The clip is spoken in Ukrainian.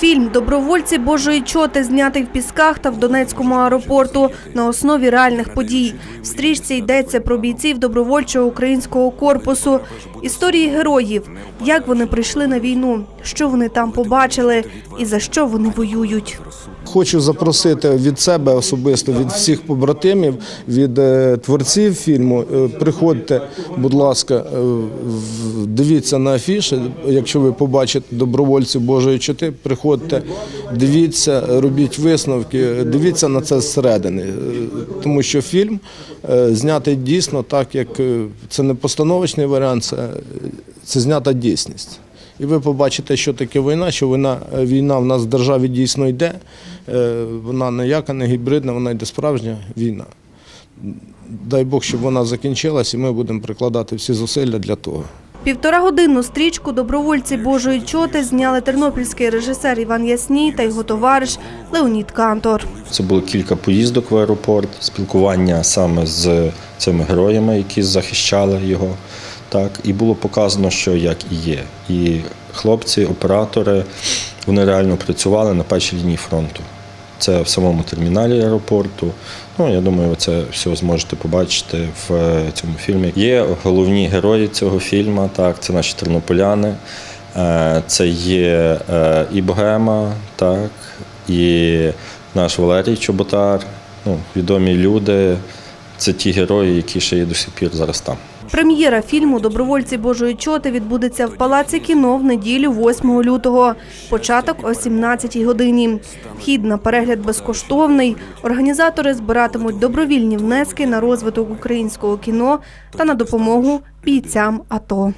Фільм Добровольці Божої чоти знятий в Пісках та в Донецькому аеропорту на основі реальних подій. В стрічці йдеться про бійців добровольчого українського корпусу, історії героїв, як вони прийшли на війну, що вони там побачили і за що вони воюють. Хочу запросити від себе особисто, від всіх побратимів, від е, творців фільму. е, Приходьте, будь ласка, е, в- дивіться на афіші. Якщо ви побачите добровольців Божої чоти, приходьте, дивіться, робіть висновки, дивіться на це зсередини. Е, Тому що фільм е, знятий дійсно так, як е, це не постановочний варіант, це, це знята дійсність. І ви побачите, що таке війна, що війна, війна в нас в державі дійсно йде. Е, Вона ніяка не гібридна, вона йде справжня війна. Дай Бог, щоб вона закінчилась, і ми будемо прикладати всі зусилля для того. Півторагодинну стрічку Добровольці Божої чоти зняли тернопільський режисер Іван Ясній та його товариш Леонід Кантор. Це було кілька поїздок в аеропорт, спілкування саме з цими героями, які захищали його. Так, і було показано, що як і є. І хлопці, оператори, вони реально працювали на першій лінії фронту. Це в самому терміналі аеропорту. Ну, я думаю, ви це все зможете побачити в е, цьому фільмі. Є головні герої цього фільму, так, це наші тернополяни. Е, Це є е, і Богема, так, і наш Валерій Чоботар, ну, відомі люди. Це ті герої, які ще є до сих пір зараз там. Прем'єра фільму Добровольці Божої чоти відбудеться в Палаці кіно в неділю 8 лютого. Початок о 17 годині. Вхід на перегляд безкоштовний. Організатори збиратимуть добровільні внески на розвиток українського кіно та на допомогу бійцям АТО.